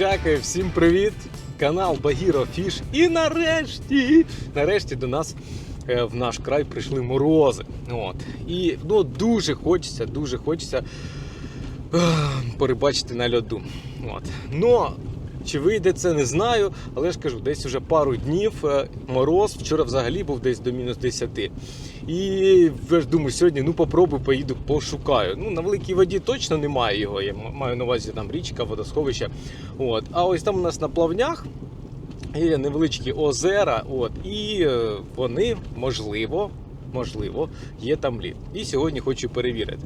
Друзяки, всім привіт! Канал Багіро Фіш. І нарешті, нарешті до нас е, в наш край прийшли морози. От. І ну, дуже хочеться, дуже хочеться е, перебачити на льоду. От. Но чи вийде це, не знаю, але ж кажу, десь уже пару днів е, мороз. Вчора взагалі був десь до мінус 10. І я ж думаю, сьогодні ну попробую, поїду, пошукаю. Ну, на великій воді точно немає його. Я маю на увазі там річка, водосховище. От. А ось там у нас на плавнях є невеличкі озера, от, і е, вони, можливо, можливо, є там лід. І сьогодні хочу перевірити.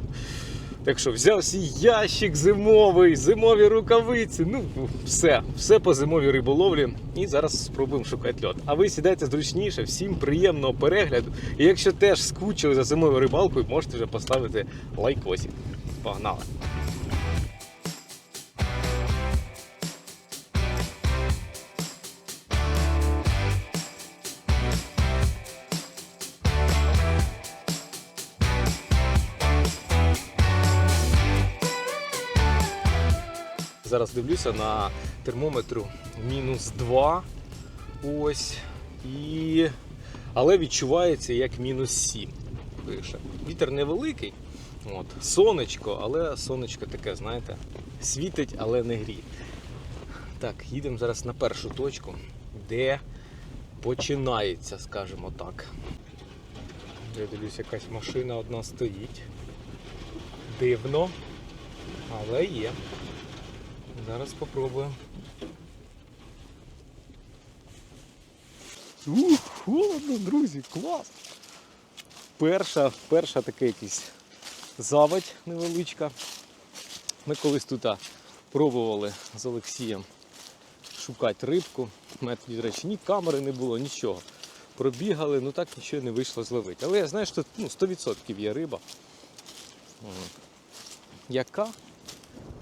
Так що взяв свій ящик зимовий, зимові рукавиці. Ну, все, все по зимовій риболовлі. І зараз спробуємо шукати льот. А ви сідайте зручніше, всім приємного перегляду. І якщо теж скучили за зимовою рибалкою, можете вже поставити лайкосик. Погнали! Зараз дивлюся на термометру мінус 2. Ось. І... Але відчувається як мінус 7. Пише. Вітер невеликий. От. Сонечко, але сонечко таке, знаєте, світить, але не гріє. Так, їдемо зараз на першу точку, де починається, скажімо так. Я дивлюсь, якась машина одна стоїть. Дивно, але є. Зараз спробуємо. Ух, холодно, друзі, клас! Перша, перша така якийсь заводь невеличка. Ми колись тут пробували з Олексієм шукати рибку. У мене тоді, до речі, ні камери не було, нічого. Пробігали, ну так нічого не вийшло зловити. Але я знаю, що ну, 100% є риба. Яка?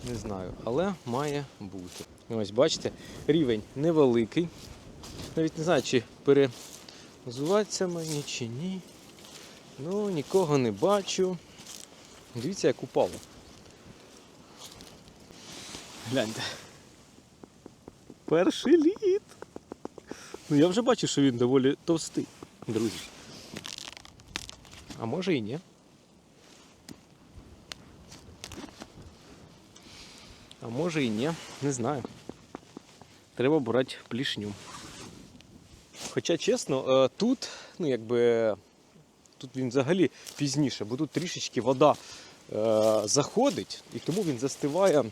Не знаю, але має бути. Ось бачите, рівень невеликий. Навіть не знаю, чи перезуватися мені, чи ні. Ну, нікого не бачу. Дивіться, як упало. Гляньте. Перший лід. Ну я вже бачу, що він доволі товстий, друзі. А може і ні. А може і ні, не знаю. Треба брати плішню. Хоча, чесно, е, тут, ну якби, тут він взагалі пізніше, бо тут трішечки вода е, заходить, і тому він застиває,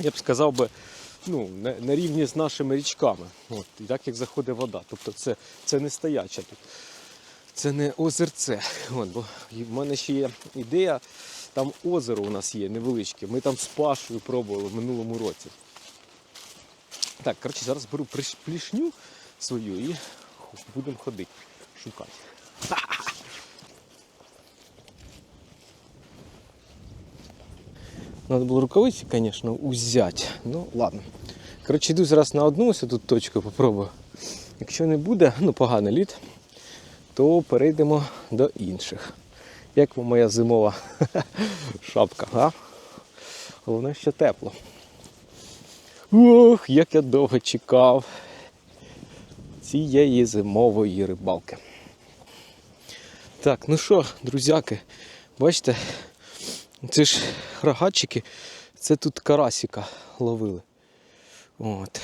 я б сказав би, ну, на, на рівні з нашими річками. От, і так як заходить вода. Тобто це, це не стояча тут. Це не озерце. От, бо в мене ще є ідея, там озеро у нас є невеличке. Ми там з Пашою пробували в минулому році. Так, коротше, зараз беру плішню свою і будемо ходити, шукати. Надо було рукавиці, звісно, узяти. Ну, ладно. Коротше, йду зараз на одну ось тут точку попробую. Якщо не буде, ну поганий лід, то перейдемо до інших. Як вам моя зимова шапка, а? Головне, що тепло. Ох, як я довго чекав цієї зимової рибалки. Так, ну що, друзяки, бачите, це ж рогатчики, це тут карасіка ловили. От.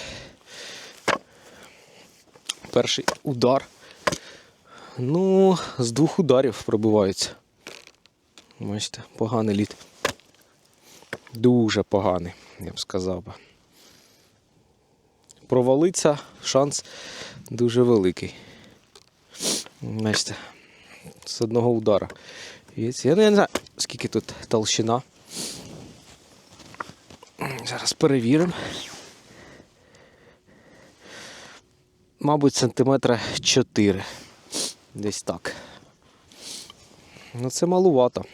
Перший удар. Ну, з двох ударів пробиваються. Бачите, поганий лід. Дуже поганий, я б сказав би. Провалиться шанс дуже великий. Бачите, з одного удара. Я не знаю, скільки тут толщина. Зараз перевіримо. Мабуть, сантиметра 4. Десь так. Ну це малувато.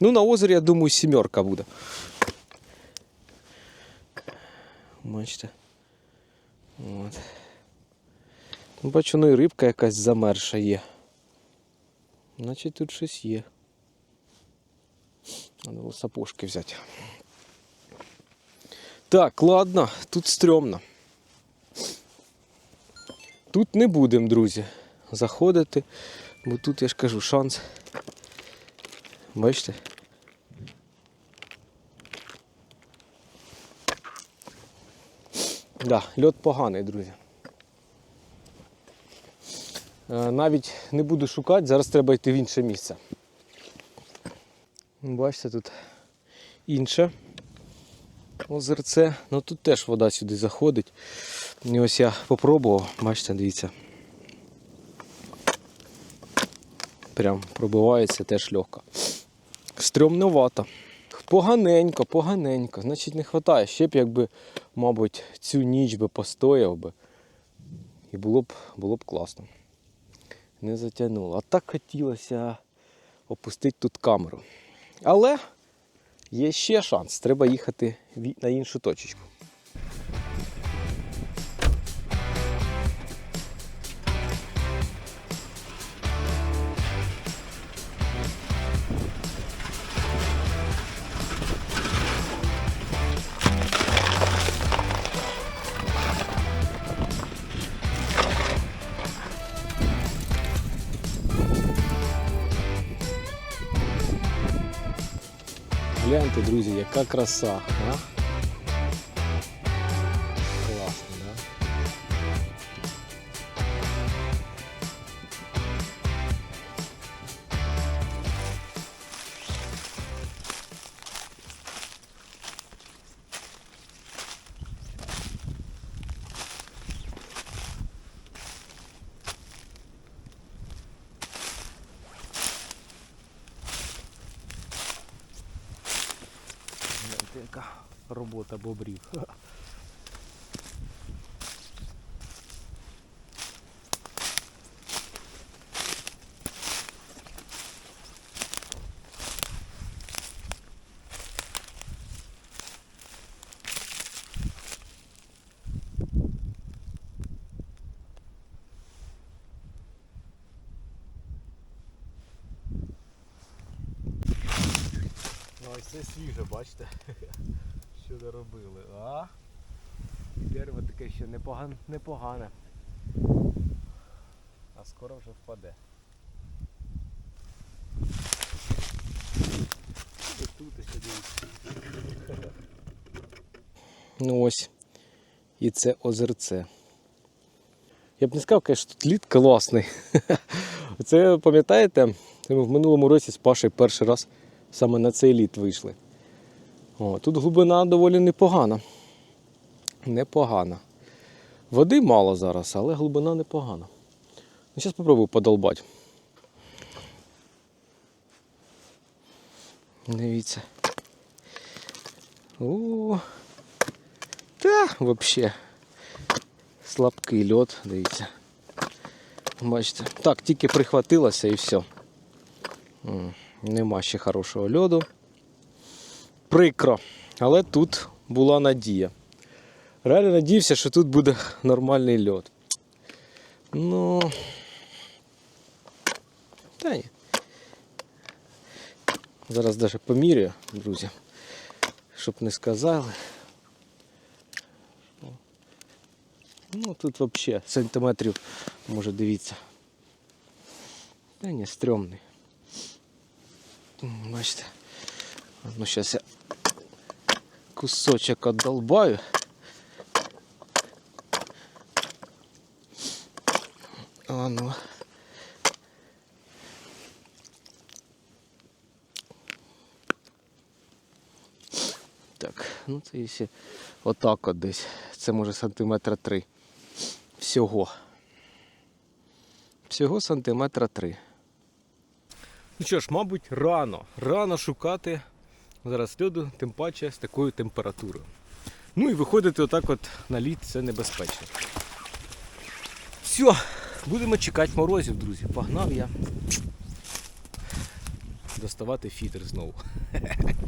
Ну, на озері, я думаю, сімерка буде. Бачите. От. Ну, Бачу, ну і рибка якась замерша є. Значить тут щось є. Треба було сапожки взяти. Так, ладно, тут стрьомно. Тут не будемо, друзі, заходити, бо тут я ж кажу шанс. Бачите? Да, льот поганий, друзі. Е, Навіть не буду шукати, зараз треба йти в інше місце. Бачите, тут інше озерце. Ну тут теж вода сюди заходить. І ось я попробував, бачите, дивіться. Прям пробивається теж легко. Стрьомновато. Поганенько, поганенько. Значить не вистачає. Ще б якби, мабуть, цю ніч би постояв би. І було б, було б класно. Не затягнуло. А так хотілося опустити тут камеру. Але є ще шанс. Треба їхати на іншу точечку. Гляньте, друзі, яка краса. А? Робота бобрів. Ну ось це свіже, бачите, що доробили. А? Дерево таке ще непогане, непогане. А скоро вже впаде. Ось тут дивіться. Ну ось. І це озерце. Я б не сказав, що тут лід класний. Це пам'ятаєте, ми в минулому році з Пашею перший раз саме на цей лід вийшли. О, тут глибина доволі непогана. Непогана. Води мало зараз, але глибина непогана. Ну, зараз спробую подолбати. Дивіться. О, та взагалі слабкий льот, дивіться. Бачите, так, тільки прихватилося і все. Нема ще хорошого льоду. Прикро. Але тут була надія. Реально надіявся, що тут буде нормальний льод. Ну. Та ні. Зараз навіть поміряю, друзі. Щоб не сказали. Ну тут взагалі сантиметрів, може дивіться. Та ні, стрьомний. Бачите. Ну зараз я кусочок отдолбаю. А ну. Так, ну це якщо отак от десь. Це може сантиметра три. Всього. Всього сантиметра три. Ну що ж, мабуть, рано. Рано шукати зараз льоду, тим паче з такою температурою. Ну і виходити отак от на лід це небезпечно. Все, будемо чекати морозів, друзі. Погнав я доставати фітер знову.